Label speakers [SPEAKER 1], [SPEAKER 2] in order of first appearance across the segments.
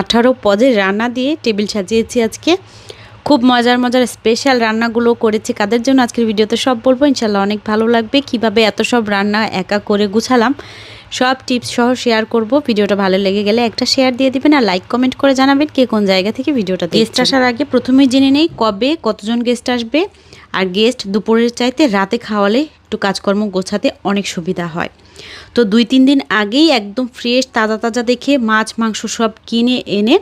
[SPEAKER 1] আঠারো পদের রান্না দিয়ে টেবিল সাজিয়েছি আজকে। খুব মজার মজার স্পেশাল রান্নাগুলো করেছি। কাদের জন্য আজকের ভিডিওতে সব বলব? ইনশাল্লাহ অনেক ভালো লাগবে। কীভাবে এত সব রান্না একা করে গুছালাম, সব টিপস সহ শেয়ার করব। ভিডিওটা ভালো লেগে গেলে একটা শেয়ার দিয়ে দিবেন আর লাইক কমেন্ট করে জানাবেন কে কোন জায়গা থেকে ভিডিওটা গেস্ট আসার আগে প্রথমেই জেনে নেই কবে কতজন গেস্ট আসবে। আর গেস্ট দুপুরের চাইতে রাতে খাওয়ালে একটু কাজকর্ম গোছাতে অনেক সুবিধা হয়। তো দুই তিন দিন আগেই একদম ফ্রেশ তাজা তাজা দেখে মাছ, মাংস সব কিনে, এনে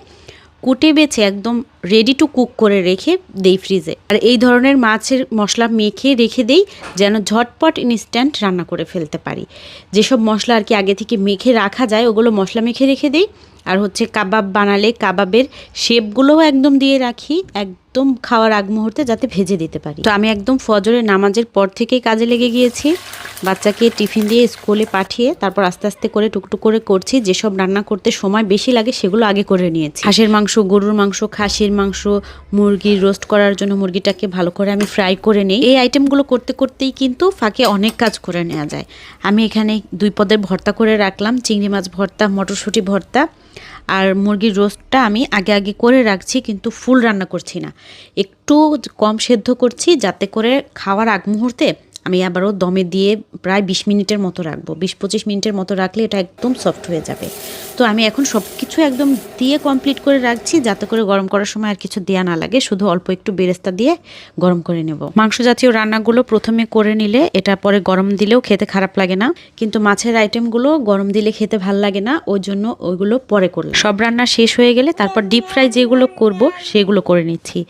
[SPEAKER 1] কুটে বেছে একদম রেডি টু কুক করে রেখে দেই ফ্রিজে আর এই ধরনের মাছের মশলা মেখে রেখে দেই যেন ঝটপট ইনস্ট্যান্ট রান্না করে ফেলতে পারি। যেসব মশলা আর কি আগে থেকে মেখে রাখা যায়, ওগুলো মশলা মেখে রেখে দেই। আর হচ্ছে কাবাব বানালে কাবাবের শেপগুলোও একদম দিয়ে রাখি একদম খাওয়ার আগ মুহূর্তে যাতে ভেজে দিতে পারি। তো আমি একদম ফজরের নামাজের পর থেকেই কাজে লেগে গিয়েছি। বাচ্চাকে টিফিন দিয়ে স্কুলে পাঠিয়ে তারপর আস্তে আস্তে করে টুকটুক করে করছি। যেসব রান্না করতে সময় বেশি লাগে সেগুলো আগে করে নিয়েছি। হাঁসের মাংস, গরুর মাংস, খাসির মাংস, মুরগির রোস্ট করার জন্য মুরগিটাকে ভালো করে আমি ফ্রাই করে নিই। এই আইটেমগুলো করতে করতেই কিন্তু ফাঁকে অনেক কাজ করে নেওয়া যায়। আমি এখানে দুই পদের ভর্তা করে রাখলাম। চিংড়ি মাছ ভর্তা, মটরশুঁটি ভর্তা আর মুরগির রোস্টটা আমি আগে আগে করে রাখছি কিন্তু ফুল রান্না করছি না। একটু কম সেদ্ধ করছি যাতে করে খাওয়ার আগ মুহূর্তে আমি আবারও দমে দিয়ে প্রায় বিশ মিনিটের মতো রাখব। বিশ পঁচিশ মিনিটের মতো রাখলে এটা একদম সফট হয়ে যাবে। তো আমি এখন সব কিছু একদম দিয়ে কমপ্লিট করে রাখছি, যাতে করে গরম করার সময় আর কিছু দেওয়া না লাগে। শুধু অল্প একটু বেরেস্তা দিয়ে গরম করে নেব। মাংস জাতীয় রান্নাগুলো প্রথমে করে নিলে এটা পরে গরম দিলেও খেতে খারাপ লাগে না। কিন্তু মাছের আইটেমগুলো গরম দিলে খেতে ভালো লাগে না, ওই জন্য ওইগুলো পরে করলাম। সব রান্না শেষ হয়ে গেলে তারপর ডিপ ফ্রাই যেগুলো করব, সেগুলো করে নিচ্ছি।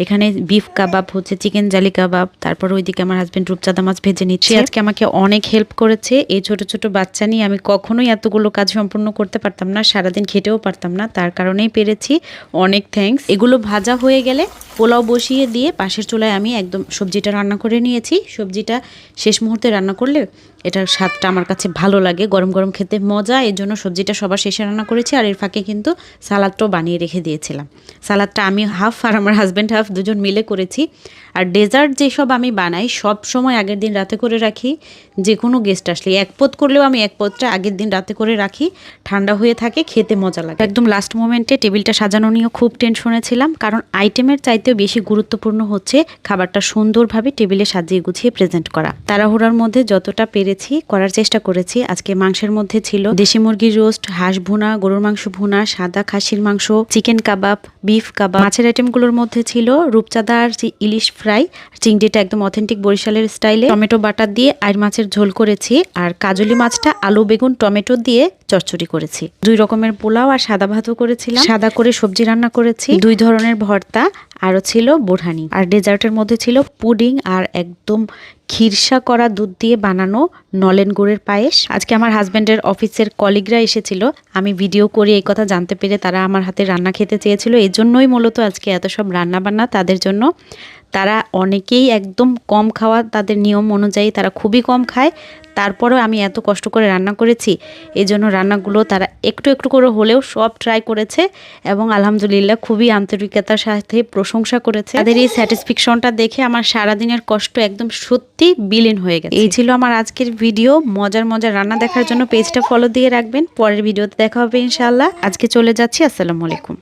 [SPEAKER 1] এখানে বিফ কাবাব হচ্ছে চিকেন জালি কাবাব তারপর ওইদিকে আমার হাজবেন্ড রূপচাঁদা মাছ ভেজে নিচ্ছে। আজকে আমাকে অনেক হেল্প করেছে। এই ছোট ছোট বাচ্চা নিয়ে আমি কখনোই এতগুলো কাজ সম্পূর্ণ করতে পারতাম না সারাদিন খেটেও পারতাম না তার কারণেই পেরেছি। অনেক থ্যাঙ্কস এগুলো ভাজা হয়ে গেলে পোলাও বসিয়ে দিয়ে পাশের চুলায় আমি একদম সবজিটা রান্না করে নিয়েছি। সবজিটা শেষ মুহূর্তে রান্না করলে এটার স্বাদটা আমার কাছে ভালো লাগে। গরম গরম খেতে মজা এই জন্য সবজিটা সবার শেষে রান্না করেছি আর এর ফাঁকে কিন্তু সালাদটাও বানিয়ে রেখে দিয়েছিলাম। সালাদটা আমি হাফ আর আমার হাজব্যান্ড হাফ দুজন মিলে করেছি। আর ডেজার্ট যেসব আমি বানাই, সব সময় আগের দিন রাতে করে রাখি। যে কোনো গেস্ট আসলে এক পদ করলেও আমি এক পদটা আগের দিন রাতে করে রাখি। ঠান্ডা হয়ে থাকে, খেতে মজা লাগে। একদম লাস্ট মোমেন্টে টেবিলটা সাজানো নিয়েও খুব টেনশনে ছিলাম, কারণ আইটেমের চাইতেও বেশি গুরুত্বপূর্ণ হচ্ছে খাবারটা সুন্দরভাবে টেবিলে সাজিয়ে গুছিয়ে প্রেজেন্ট করা। তাড়াহুড়ার মধ্যে যতটা পেরেছি করার চেষ্টা করেছি। আজকে মাংসের মধ্যে ছিল দেশি মুরগির রোস্ট হাঁস ভুনা, গরুর মাংস ভুনা, সাদা খাসির মাংস চিকেন কাবাব বিফ কাবাব মাছের আইটেমগুলোর মধ্যে ছিল রূপচাঁদা আর ইলিশ ফ্রাই। চিংড়িটা একদম অথেন্টিক বরিশালের স্টাইলে। টমেটো বাটার দিয়ে আর মাছের ঝোল করেছি। আর কাজলি মাছটা আলু, বেগুন, টমেটো দিয়ে চচ্চড়ি করেছি। দুই রকমের পোলাও আর সাদা ভাতও করেছিলাম। সাদা করে সবজি রান্না করেছি। দুই ধরনের ভর্তা। আরও ছিল বোরহানি। আর ডেজার্টের মধ্যে ছিল পুডিং আর একদম খিরসা করা দুধ দিয়ে বানানো নলেন গুড়ের পায়েস। আজকে আমার হাজব্যান্ডের অফিসের কলিগরা এসেছিল। আমি ভিডিও করে এই কথা জানতে পেরে তারা আমার হাতে রান্না খেতে চেয়েছিল। এই জন্যই মূলত আজকে এত সব রান্না বান্না তাদের জন্য। তারা অনেকেই একদম কম খাওয়া তাদের নিয়ম অনুযায়ী তারা খুবই কম খায়। তারপরেও আমি এত কষ্ট করে রান্না করেছি এই জন্য রান্নাগুলো তারা একটু একটু করে হলেও সব ট্রাই করেছে এবং আলহামদুলিল্লাহ খুবই আন্তরিকতার সাথে প্রশংসা করেছে। তাদের এই স্যাটিসফ্যাকশনটা দেখে আমার সারাদিনের কষ্ট একদম সত্যি বিলীন হয়ে গেছে। এই ছিল আমার আজকের ভিডিও মজার মজার রান্না দেখার জন্য পেজটা ফলো দিয়ে রাখবেন। পরের ভিডিওতে দেখা হবে ইনশাআল্লাহ। আজকে চলে যাচ্ছি। আসসালামু আলাইকুম।